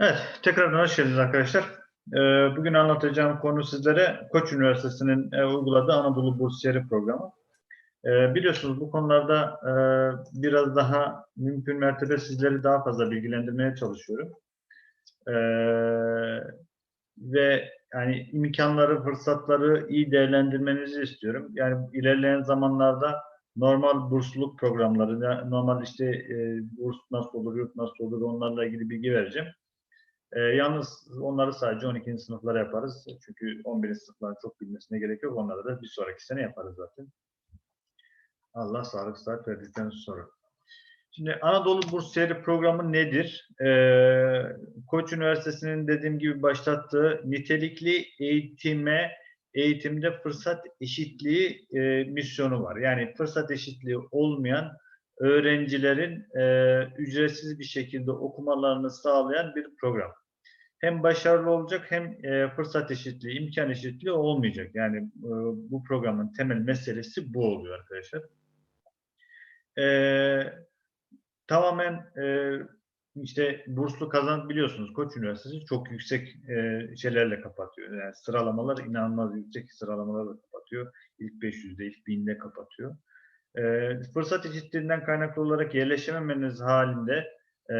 Evet, tekrardan hoş geldiniz arkadaşlar. Ee, Bugün anlatacağım konu sizlere Koç Üniversitesi'nin e, uyguladığı Anadolu Bursiyeri programı. Ee, Biliyorsunuz bu konularda e, biraz daha mümkün mertebe sizleri daha fazla bilgilendirmeye çalışıyorum. Ee, Ve yani imkanları, fırsatları iyi değerlendirmenizi istiyorum. Yani ilerleyen zamanlarda normal bursluluk programları, normal işte e, burs nasıl olur, yurt nasıl olur onlarla ilgili bilgi vereceğim. E, yalnız onları sadece 12. sınıflara yaparız. Çünkü 11. sınıfların çok bilmesine gerek yok. Onları da bir sonraki sene yaparız zaten. Allah sağlık sıhhat verdikten sonra. Şimdi Anadolu Bursiyeri programı nedir? Ee, Koç Üniversitesi'nin dediğim gibi başlattığı nitelikli eğitime, eğitimde fırsat eşitliği e, misyonu var. Yani fırsat eşitliği olmayan öğrencilerin e, ücretsiz bir şekilde okumalarını sağlayan bir program. Hem başarılı olacak hem e, fırsat eşitliği, imkan eşitliği olmayacak. Yani e, bu programın temel meselesi bu oluyor arkadaşlar. E, tamamen e, işte burslu kazanıp biliyorsunuz Koç Üniversitesi çok yüksek e, şeylerle kapatıyor. Yani sıralamalar inanılmaz yüksek sıralamalarla kapatıyor. İlk 500'de, ilk 1000'de kapatıyor. E, fırsat eşitliğinden kaynaklı olarak yerleşememeniz halinde e,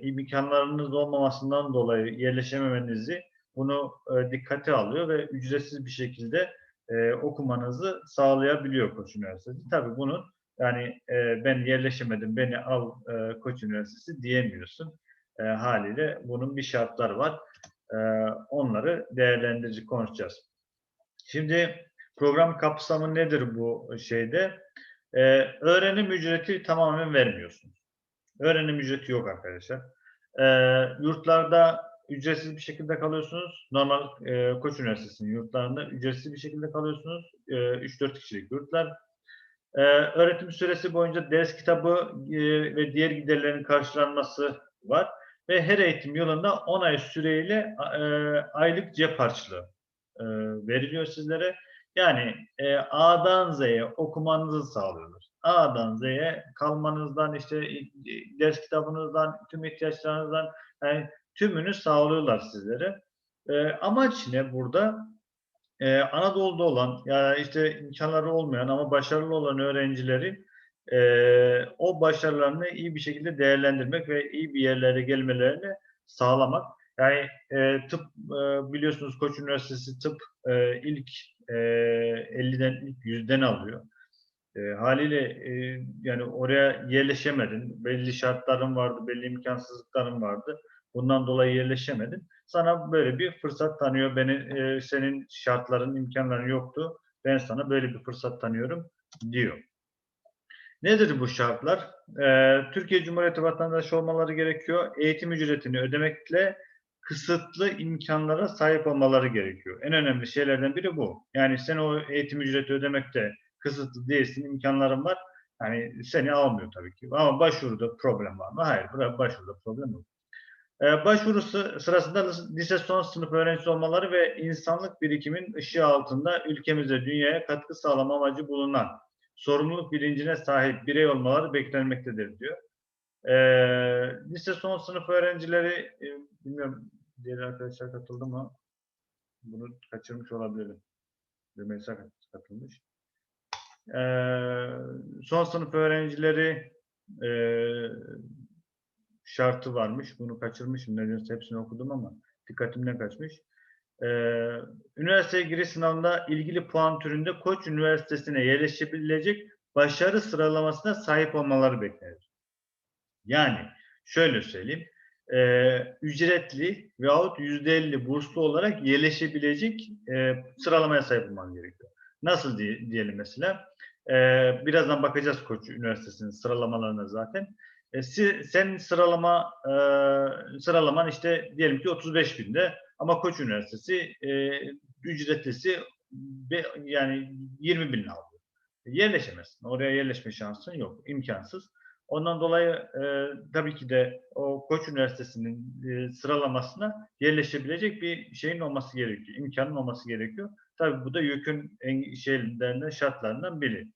imkanlarınız olmamasından dolayı yerleşememenizi bunu e, dikkate alıyor ve ücretsiz bir şekilde e, okumanızı sağlayabiliyor Koç Üniversitesi. Tabii bunun yani e, ben yerleşemedim, beni al Koç Üniversitesi diyemiyorsun. Haliyle bunun bir şartları var. Onları değerlendirici konuşacağız. Şimdi program kapsamı nedir bu şeyde? E, öğrenim ücreti tamamen vermiyorsunuz. Öğrenim ücreti yok arkadaşlar. E, yurtlarda ücretsiz bir şekilde kalıyorsunuz. Normal e, Koç Üniversitesi'nin yurtlarında ücretsiz bir şekilde kalıyorsunuz. E, 3-4 kişilik yurtlar. Ee, öğretim süresi boyunca ders kitabı e, ve diğer giderlerin karşılanması var. Ve her eğitim yılında 10 ay süreyle e, aylık cep harçlığı e, veriliyor sizlere. Yani e, A'dan Z'ye okumanızı sağlıyorlar. A'dan Z'ye kalmanızdan işte e, ders kitabınızdan, tüm ihtiyaçlarınızdan yani tümünü sağlıyorlar sizlere. E, amaç ne burada? Ee, Anadolu'da olan ya işte imkanları olmayan ama başarılı olan öğrencileri e, o başarılarını iyi bir şekilde değerlendirmek ve iyi bir yerlere gelmelerini sağlamak. Yani e, tıp e, biliyorsunuz Koç Üniversitesi tıp e, ilk e, 50'den ilk 100'den alıyor. E, haliyle e, yani oraya yerleşemedin. Belli şartların vardı, belli imkansızlıkların vardı. Bundan dolayı yerleşemedin. Sana böyle bir fırsat tanıyor. Beni e, senin şartların, imkanların yoktu. Ben sana böyle bir fırsat tanıyorum diyor. Nedir bu şartlar? Ee, Türkiye Cumhuriyeti vatandaşı olmaları gerekiyor. Eğitim ücretini ödemekle kısıtlı imkanlara sahip olmaları gerekiyor. En önemli şeylerden biri bu. Yani sen o eğitim ücreti ödemekte kısıtlı değilsin, imkanların var. Yani seni almıyor tabii ki. Ama başvuruda problem var mı? Hayır, başvuruda problem yok. Ee, başvuru sırasında lise son sınıf öğrencisi olmaları ve insanlık birikimin ışığı altında ülkemize, dünyaya katkı sağlama amacı bulunan sorumluluk bilincine sahip birey olmaları beklenmektedir diyor. Ee, lise son sınıf öğrencileri, e, bilmiyorum diğer arkadaşlar katıldı mı? Bunu kaçırmış olabilirim. Rümeysa katılmış. Ee, son sınıf öğrencileri e, şartı varmış. Bunu kaçırmışım. Nedense hepsini okudum ama dikkatimden kaçmış. Ee, üniversiteye giriş sınavında ilgili puan türünde Koç Üniversitesi'ne yerleşebilecek başarı sıralamasına sahip olmaları beklenir. Yani şöyle söyleyeyim. E, ücretli veyahut %50 burslu olarak yerleşebilecek e, sıralamaya sahip olman gerekiyor. Nasıl diye, diyelim mesela? E, birazdan bakacağız Koç Üniversitesi'nin sıralamalarına zaten. E, sen sıralama e, sıralaman işte diyelim ki 35 binde ama Koç Üniversitesi e, ücretlisi be, yani 20 bin alıyor. Yerleşemezsin. Oraya yerleşme şansın yok. imkansız. Ondan dolayı e, tabii ki de o Koç Üniversitesi'nin e, sıralamasına yerleşebilecek bir şeyin olması gerekiyor. imkanın olması gerekiyor. Tabii bu da YÖK'ün şeylerinden, şartlarından biri.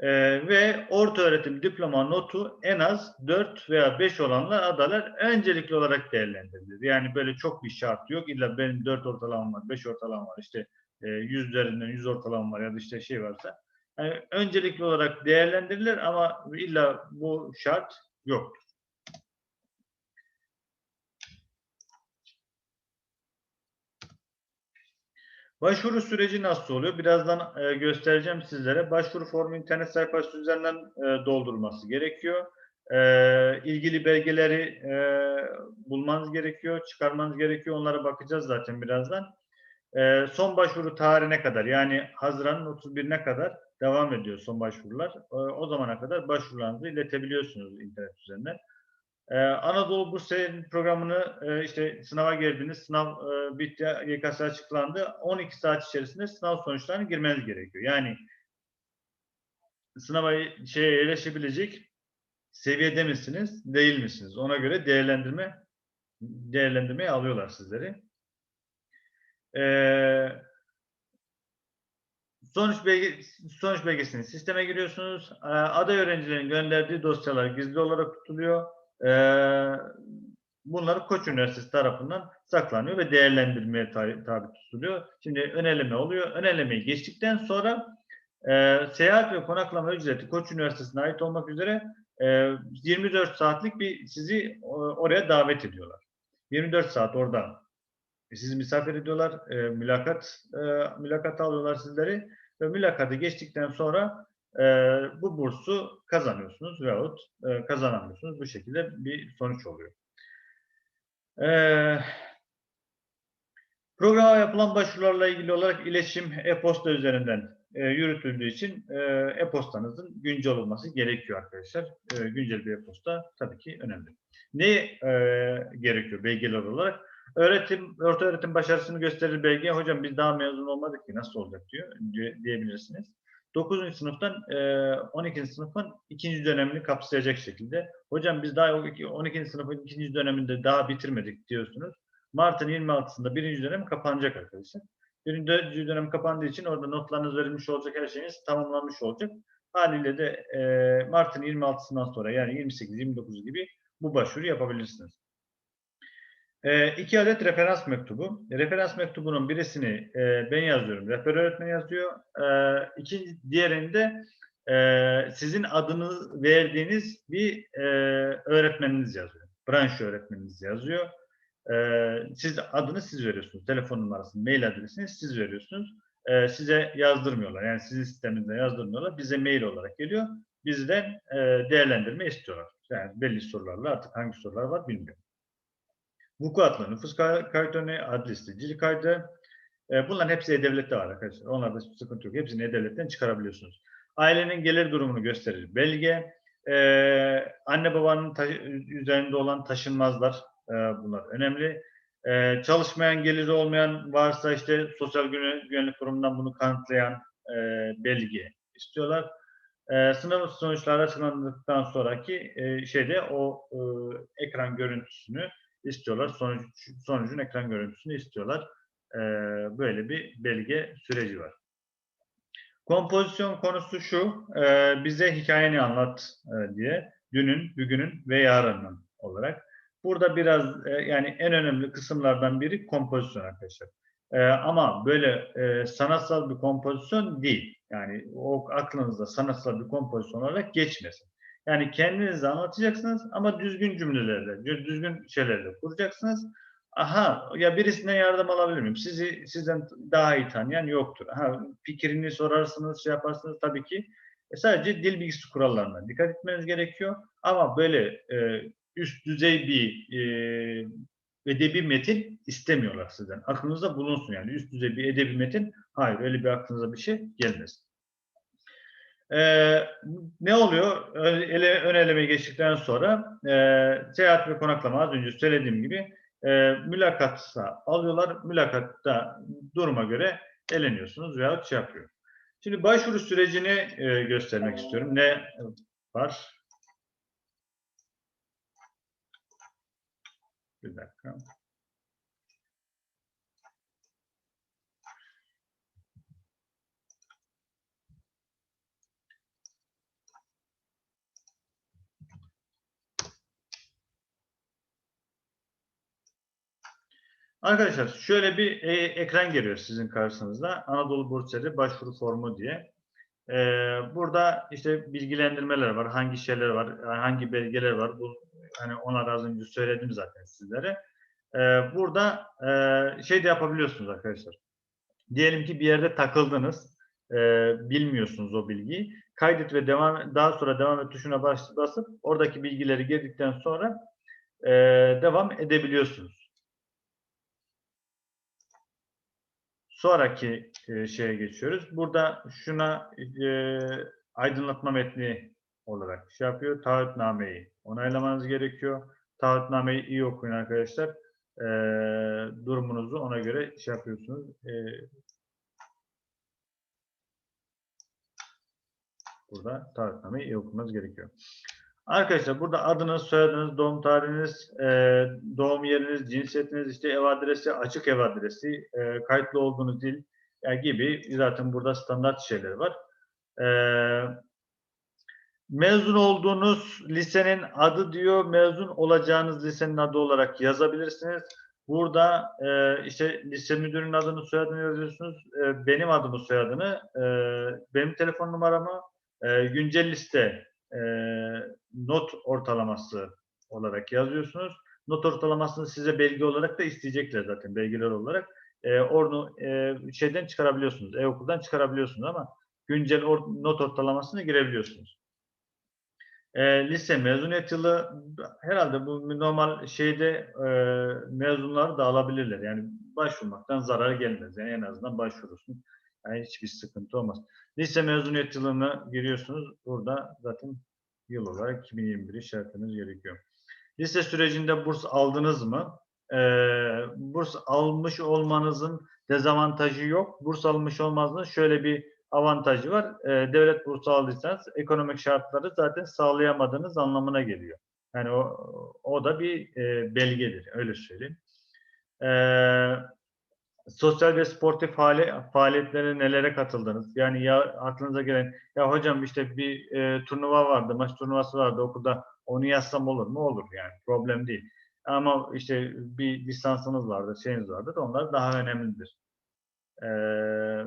Ee, ve orta öğretim diploma notu en az 4 veya 5 olanlar adalar öncelikli olarak değerlendirilir. Yani böyle çok bir şart yok. İlla benim 4 ortalamam var, 5 ortalamam var, işte e, 100 üzerinden 100 ortalamam var ya da işte şey varsa. Yani öncelikli olarak değerlendirilir ama illa bu şart yok. Başvuru süreci nasıl oluyor? Birazdan e, göstereceğim sizlere. Başvuru formu internet sayfası üzerinden e, doldurması gerekiyor. E, ilgili belgeleri e, bulmanız gerekiyor, çıkarmanız gerekiyor. Onlara bakacağız zaten birazdan. E, son başvuru tarihine kadar yani Haziran'ın 31'ine kadar devam ediyor son başvurular. E, o zamana kadar başvurularınızı iletebiliyorsunuz internet üzerinden. Ee, Anadolu Bursa programını e, işte sınava girdiniz, sınav e, bitti, YKS açıklandı. 12 saat içerisinde sınav sonuçlarını girmeniz gerekiyor. Yani sınava şeye yerleşebilecek seviyede misiniz, değil misiniz? Ona göre değerlendirme değerlendirmeyi alıyorlar sizleri. Ee, sonuç belge sonuç belgesini sisteme giriyorsunuz. Ee, aday öğrencilerin gönderdiği dosyalar gizli olarak tutuluyor. Ee, bunlar Koç Üniversitesi tarafından saklanıyor ve değerlendirmeye tabi tutuluyor. Şimdi öneleme oluyor. Önelemeyi geçtikten sonra e, seyahat ve konaklama ücreti Koç Üniversitesi'ne ait olmak üzere e, 24 saatlik bir sizi oraya davet ediyorlar. 24 saat orada sizi misafir ediyorlar. E, mülakat e, mülakat alıyorlar sizleri ve mülakatı geçtikten sonra e, bu bursu kazanıyorsunuz veyahut e, kazanamıyorsunuz. Bu şekilde bir sonuç oluyor. E, programa yapılan başvurularla ilgili olarak iletişim e-posta üzerinden e, yürütüldüğü için e, e-postanızın güncel olması gerekiyor arkadaşlar. E, güncel bir e-posta tabii ki önemli. Ne e, gerekiyor belgeler olarak? Öğretim, orta öğretim başarısını gösterir belge. Hocam biz daha mezun olmadık ki nasıl olacak diyor diyebilirsiniz. 9. sınıftan 12. sınıfın ikinci dönemini kapsayacak şekilde. Hocam biz daha 12. sınıfın ikinci döneminde daha bitirmedik diyorsunuz. Mart'ın 26'sında birinci dönem kapanacak arkadaşlar. Birinci dönem kapandığı için orada notlarınız verilmiş olacak, her şeyiniz tamamlanmış olacak. Haliyle de e, Mart'ın 26'sından sonra yani 28-29 gibi bu başvuru yapabilirsiniz. E, iki adet referans mektubu. Referans mektubunun birisini e, ben yazıyorum, rehber öğretmen yazıyor. E, ikinci, diğerinde e, sizin adını verdiğiniz bir e, öğretmeniniz yazıyor. Branş öğretmeniniz yazıyor. E, siz adını siz veriyorsunuz. Telefon numarasını, mail adresini siz veriyorsunuz. E, size yazdırmıyorlar. Yani sizin sisteminde yazdırmıyorlar. Bize mail olarak geliyor. Bizden e, değerlendirme istiyorlar. Yani belli sorularla artık hangi sorular var bilmiyorum vukuatlı nüfus kayıtlarını, adresli kaydı. E, bunların hepsi E-Devlet'te var arkadaşlar. Onlarda sıkıntı yok. Hepsini E-Devlet'ten çıkarabiliyorsunuz. Ailenin gelir durumunu gösterir belge. E, anne babanın üzerinde olan taşınmazlar e, bunlar önemli. E, çalışmayan geliri olmayan varsa işte sosyal güvenlik kurumundan bunu kanıtlayan e, belge istiyorlar. E, sınav sonuçları açıklandıktan sonraki e, şeyde o e, ekran görüntüsünü istiyorlar. Sonuç, sonucun ekran görüntüsünü istiyorlar. Ee, böyle bir belge süreci var. Kompozisyon konusu şu, e, bize hikayeni anlat e, diye, dünün, bugünün ve yarının olarak. Burada biraz e, yani en önemli kısımlardan biri kompozisyon arkadaşlar. E, ama böyle e, sanatsal bir kompozisyon değil. Yani o aklınızda sanatsal bir kompozisyon olarak geçmesin. Yani kendinizi anlatacaksınız ama düzgün cümlelerle, düzgün şeylerle kuracaksınız. Aha ya birisinden yardım alabilir miyim? Sizi sizden daha iyi tanıyan yoktur. Aha, fikrini sorarsınız, şey yaparsınız tabii ki. E, sadece dil bilgisi kurallarına dikkat etmeniz gerekiyor. Ama böyle e, üst düzey bir e, edebi metin istemiyorlar sizden. Aklınızda bulunsun yani üst düzey bir edebi metin. Hayır öyle bir aklınıza bir şey gelmez. Ee, ne oluyor? Ele, ön eleme geçtikten sonra e, seyahat ve konaklama az önce söylediğim gibi e, mülakatsa alıyorlar. Mülakatta duruma göre eleniyorsunuz veya şey yapıyor. Şimdi başvuru sürecini e, göstermek istiyorum. Ne var? Bir dakika. Arkadaşlar şöyle bir e, ekran geliyor sizin karşınızda. Anadolu Bursları başvuru formu diye. E, burada işte bilgilendirmeler var. Hangi şeyler var, hangi belgeler var. Bu hani ona az önce söyledim zaten sizlere. E, burada e, şey de yapabiliyorsunuz arkadaşlar. Diyelim ki bir yerde takıldınız. E, bilmiyorsunuz o bilgiyi. Kaydet ve devam daha sonra devam et tuşuna bas- basıp oradaki bilgileri girdikten sonra e, devam edebiliyorsunuz. Sonraki e, şeye geçiyoruz. Burada şuna e, aydınlatma metni olarak şey yapıyor. Taahhütnameyi onaylamanız gerekiyor. Taahhütnameyi iyi okuyun arkadaşlar. E, durumunuzu ona göre şey yapıyorsunuz. E, burada taahhütnameyi iyi okumanız gerekiyor. Arkadaşlar burada adınız, soyadınız, doğum tarihiniz, e, doğum yeriniz, cinsiyetiniz, işte ev adresi, açık ev adresi, e, kayıtlı olduğunuz dil yani gibi zaten burada standart şeyler var. E, mezun olduğunuz lisenin adı diyor, mezun olacağınız lisenin adı olarak yazabilirsiniz. Burada e, işte lise müdürünün adını, soyadını yazıyorsunuz. E, benim adımı, soyadını, e, benim telefon numaramı, e, güncel liste not ortalaması olarak yazıyorsunuz. Not ortalamasını size belge olarak da isteyecekler zaten belgeler olarak. E, onu e, şeyden çıkarabiliyorsunuz. E-okuldan çıkarabiliyorsunuz ama güncel or- not ortalamasını girebiliyorsunuz. E, lise mezuniyet yılı herhalde bu normal şeyde e, mezunları da alabilirler. Yani başvurmaktan zarar gelmez. Yani en azından başvurursun. Yani hiçbir sıkıntı olmaz. Lise mezuniyet yılını giriyorsunuz. Burada zaten yıl olarak 2021'i işaretlemeniz gerekiyor. Lise sürecinde burs aldınız mı? Ee, burs almış olmanızın dezavantajı yok. Burs almış olmanızın şöyle bir avantajı var. Ee, devlet bursu aldıysanız ekonomik şartları zaten sağlayamadığınız anlamına geliyor. Yani o, o da bir e, belgedir. Öyle söyleyeyim. Ee, sosyal ve sportif faali, faaliyetlere nelere katıldınız? Yani ya aklınıza gelen ya hocam işte bir e, turnuva vardı, maç turnuvası vardı okulda onu yazsam olur mu? Olur yani problem değil. Ama işte bir lisansınız vardı, şeyiniz vardı da onlar daha önemlidir. Ee,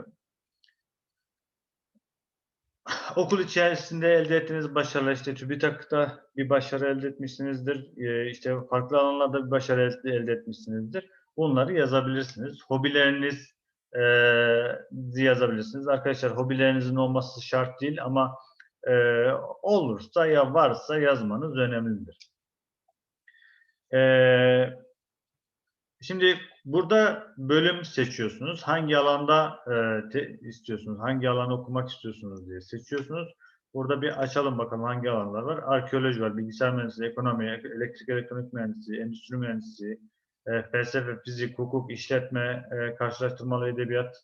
okul içerisinde elde ettiğiniz başarılar işte TÜBİTAK'ta bir başarı elde etmişsinizdir. Ee, işte farklı alanlarda bir başarı elde etmişsinizdir. Bunları yazabilirsiniz. Hobileriniz e, yazabilirsiniz. Arkadaşlar hobilerinizin olması şart değil ama e, olursa ya varsa yazmanız önemlidir. E, şimdi burada bölüm seçiyorsunuz. Hangi alanda e, te, istiyorsunuz, hangi alanı okumak istiyorsunuz diye seçiyorsunuz. Burada bir açalım bakalım hangi alanlar var. Arkeoloji var, bilgisayar mühendisliği, ekonomi, elektrik elektronik mühendisliği, endüstri mühendisliği, e, felsefe, fizik, hukuk, işletme, e, karşılaştırmalı edebiyat,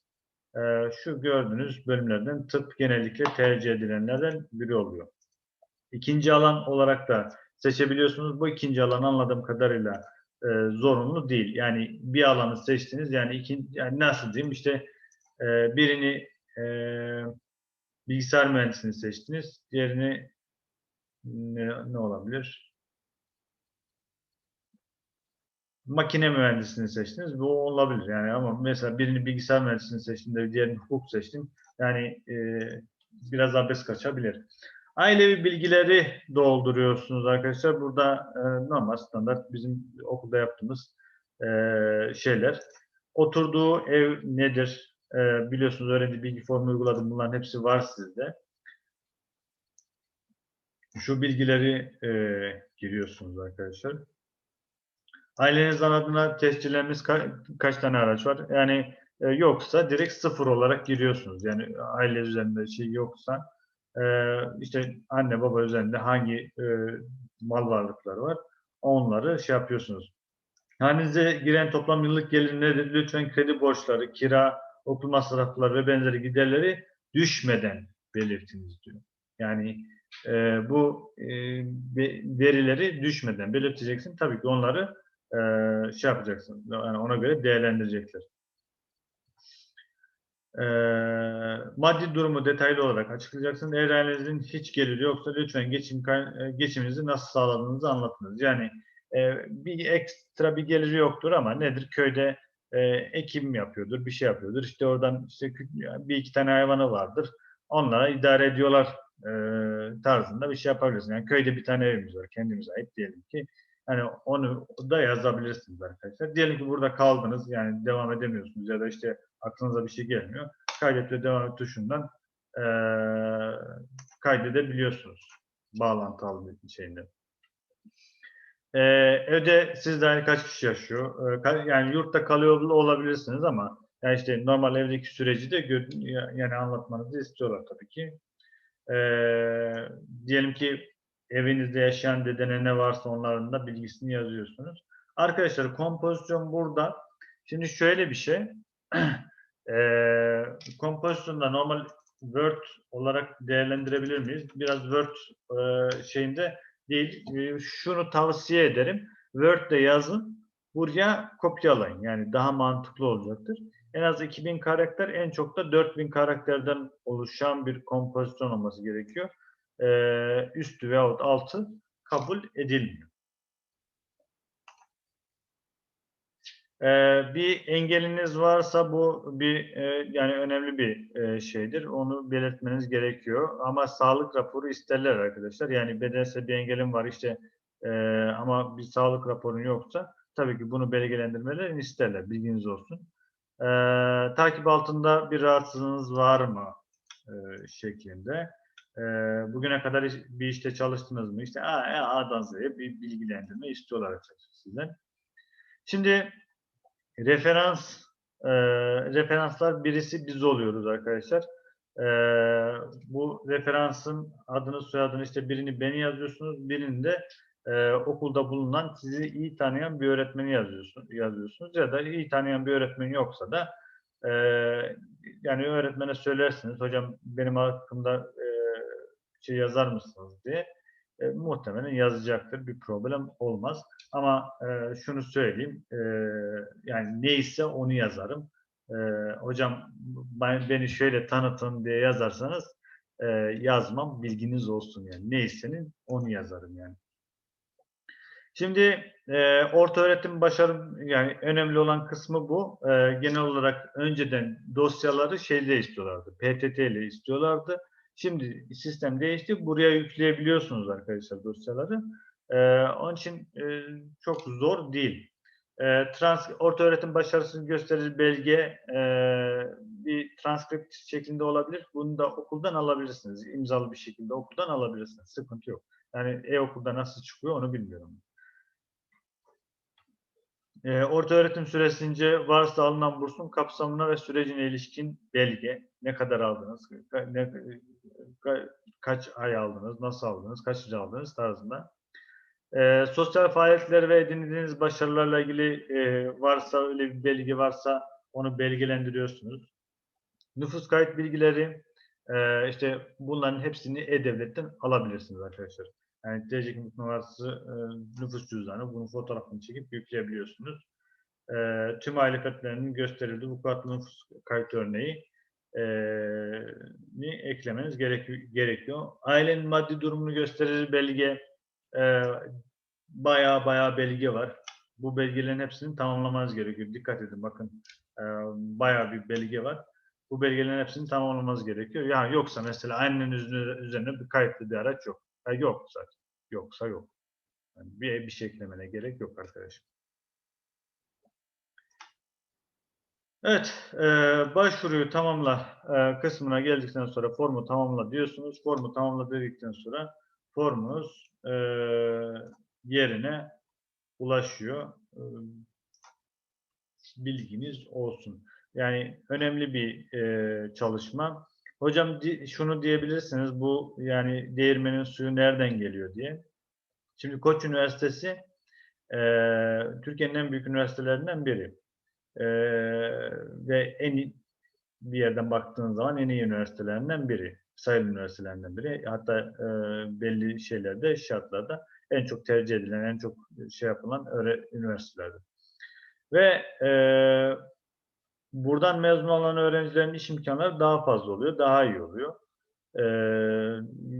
e, şu gördüğünüz bölümlerden tıp genellikle tercih edilenlerden biri oluyor. İkinci alan olarak da seçebiliyorsunuz. Bu ikinci alan anladığım kadarıyla e, zorunlu değil. Yani bir alanı seçtiniz. Yani, ikinci, yani nasıl diyeyim işte e, birini e, bilgisayar mühendisliğini seçtiniz. Diğerini ne, ne olabilir? Makine mühendisliğini seçtiniz. Bu olabilir yani ama mesela birini bilgisayar mühendisliğini seçtim, diğerini hukuk seçtim. Yani e, biraz abes kaçabilir. Ailevi bilgileri dolduruyorsunuz arkadaşlar. Burada e, normal standart bizim okulda yaptığımız e, şeyler. Oturduğu ev nedir? E, biliyorsunuz öğrenci bilgi formu uyguladım. Bunların hepsi var sizde. Şu bilgileri e, giriyorsunuz arkadaşlar. Ailenizin adına tescillenmiş ka kaç tane araç var? Yani e, yoksa direkt sıfır olarak giriyorsunuz. Yani aile üzerinde şey yoksa e, işte anne baba üzerinde hangi e, mal varlıkları var onları şey yapıyorsunuz. Hanenize giren toplam yıllık gelir? Lütfen kredi borçları, kira, okul masrafları ve benzeri giderleri düşmeden belirtiniz diyor. Yani e, bu e, verileri düşmeden belirteceksin. Tabii ki onları e, şey yapacaksın. Yani ona göre değerlendirecekler. E, maddi durumu detaylı olarak açıklayacaksın. Eğer ailenizin hiç geliri yoksa lütfen geçim geçiminizi nasıl sağladığınızı anlatınız. Yani e, bir ekstra bir geliri yoktur ama nedir köyde e, ekim yapıyordur, bir şey yapıyordur. İşte oradan işte bir iki tane hayvanı vardır. Onlara idare ediyorlar e, tarzında bir şey yapabilirsin. Yani köyde bir tane evimiz var, kendimize ait diyelim ki. Hani onu da yazabilirsiniz arkadaşlar. Diyelim ki burada kaldınız, yani devam edemiyorsunuz ya da işte aklınıza bir şey gelmiyor. Kaydet ve devam et tuşundan e, kaydedebiliyorsunuz bağlantılı bir şeyinde. Ee, evde siz dair kaç kişi yaşıyor? Ka- yani yurtta kalıyor olabilirsiniz ama yani işte normal evdeki süreci de yani anlatmanızı istiyorlar tabii ki. Ee, diyelim ki evinizde yaşayan dedene ne varsa onların da bilgisini yazıyorsunuz. Arkadaşlar kompozisyon burada. Şimdi şöyle bir şey. Ee, kompozisyonda normal Word olarak değerlendirebilir miyiz? Biraz Word e, şeyinde değil. E, şunu tavsiye ederim. Word'de yazın. Buraya kopyalayın. Yani daha mantıklı olacaktır. En az 2000 karakter, en çok da 4000 karakterden oluşan bir kompozisyon olması gerekiyor. E, üstü veyahut altı kabul edilmiyor. Ee, bir engeliniz varsa bu bir e, yani önemli bir e, şeydir. Onu belirtmeniz gerekiyor. Ama sağlık raporu isterler arkadaşlar. Yani bedensel bir engelim var işte e, ama bir sağlık raporun yoksa tabii ki bunu belgelendirmelerini isterler. Bilginiz olsun. Ee, takip altında bir rahatsızlığınız var mı e, şeklinde. Ee, bugüne kadar iş- bir işte çalıştınız mı? İşte A, A, A'dan Z'ye bir bilgilendirme istiyorlar açıkçası sizden. Şimdi referans e, referanslar birisi biz oluyoruz arkadaşlar. E, bu referansın adını soyadını işte birini beni yazıyorsunuz, birini de e, okulda bulunan sizi iyi tanıyan bir öğretmeni yazıyorsunuz, yazıyorsunuz ya da iyi tanıyan bir öğretmen yoksa da e, yani öğretmene söylersiniz hocam benim hakkımda e, şey yazar mısınız diye e, muhtemelen yazacaktır bir problem olmaz. Ama e, şunu söyleyeyim, e, yani neyse onu yazarım. E, hocam ben, beni şöyle tanıtın diye yazarsanız e, yazmam, bilginiz olsun yani. Neysenin onu yazarım yani. Şimdi e, orta öğretim başarım yani önemli olan kısmı bu. E, genel olarak önceden dosyaları şeyle istiyorlardı, PTT ile istiyorlardı. Şimdi sistem değişti. Buraya yükleyebiliyorsunuz arkadaşlar dosyaları. Ee, onun için e, çok zor değil. Ee, trans, orta öğretim başarısını gösterir belge e, bir transkript şeklinde olabilir. Bunu da okuldan alabilirsiniz. İmzalı bir şekilde okuldan alabilirsiniz. Sıkıntı yok. Yani e-okulda nasıl çıkıyor onu bilmiyorum. Ee, orta öğretim süresince varsa alınan bursun kapsamına ve sürecine ilişkin belge. Ne kadar aldınız? Ka- ne, ka- kaç ay aldınız? Nasıl aldınız? Kaç ay aldınız tarzında. Ee, sosyal faaliyetler ve edindiğiniz başarılarla ilgili e, varsa öyle bir belge varsa onu belgelendiriyorsunuz. Nüfus kayıt bilgileri e, işte bunların hepsini e-devletten alabilirsiniz arkadaşlar. Yani TC kimlik numarası, e, nüfus cüzdanı bunun fotoğrafını çekip yükleyebiliyorsunuz. E, tüm aile fertlerinin gösterildiği vukuatlı nüfus kayıt örneği e, ni eklemeniz gerek- gerekiyor. Ailenin maddi durumunu gösterir belge e, bayağı bayağı belge var. Bu belgelerin hepsini tamamlamanız gerekiyor. Dikkat edin bakın e, bayağı bir belge var. Bu belgelerin hepsini tamamlamanız gerekiyor. Yani yoksa mesela annenin üzerine bir kayıtlı bir araç yok. Ha, yok zaten. Yoksa yok. Yani bir, bir şey eklemene gerek yok arkadaşım. Evet, e, başvuruyu tamamla e, kısmına geldikten sonra formu tamamla diyorsunuz. Formu tamamla dedikten sonra formunuz e, yerine ulaşıyor. E, bilginiz olsun. Yani önemli bir e, çalışma. Hocam şunu diyebilirsiniz, bu yani değirmenin suyu nereden geliyor diye. Şimdi Koç Üniversitesi e, Türkiye'nin en büyük üniversitelerinden biri. E, ve en bir yerden baktığınız zaman en iyi üniversitelerinden biri. Sayılı üniversitelerinden biri. Hatta e, belli şeylerde, şartlarda en çok tercih edilen, en çok şey yapılan öyle üniversitelerde. Ve e, buradan mezun olan öğrencilerin iş imkanları daha fazla oluyor, daha iyi oluyor. e,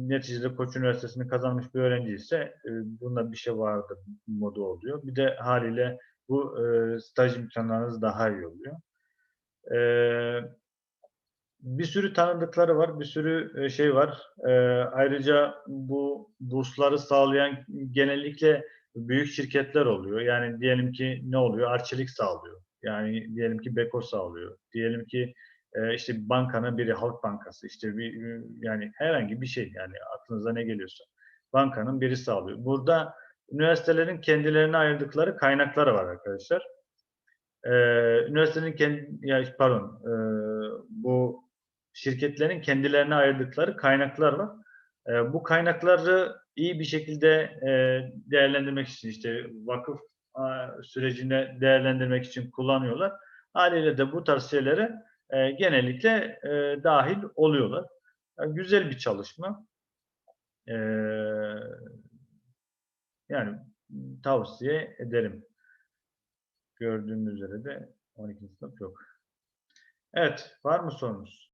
neticede Koç Üniversitesi'ni kazanmış bir öğrenci ise e, bunda bir şey vardır modu oluyor. Bir de haliyle bu e, staj imkanlarınız daha iyi oluyor. E, bir sürü tanıdıkları var, bir sürü e, şey var. E, ayrıca bu bursları sağlayan genellikle büyük şirketler oluyor. Yani diyelim ki ne oluyor? Arçelik sağlıyor. Yani diyelim ki Beko sağlıyor. Diyelim ki e, işte bankanın biri Halk Bankası. işte bir e, yani herhangi bir şey yani aklınıza ne geliyorsa. Bankanın biri sağlıyor. Burada üniversitelerin kendilerine ayırdıkları kaynakları var arkadaşlar. Ee, üniversitenin kendi, ya pardon, e, bu şirketlerin kendilerine ayırdıkları kaynaklar var. E, bu kaynakları iyi bir şekilde e, değerlendirmek için işte vakıf a, sürecine değerlendirmek için kullanıyorlar. Haliyle de bu tarz şeylere e, genellikle e, dahil oluyorlar. Yani güzel bir çalışma. E, yani tavsiye ederim. Gördüğünüz üzere de 12. sınıf yok. Evet, var mı sorunuz?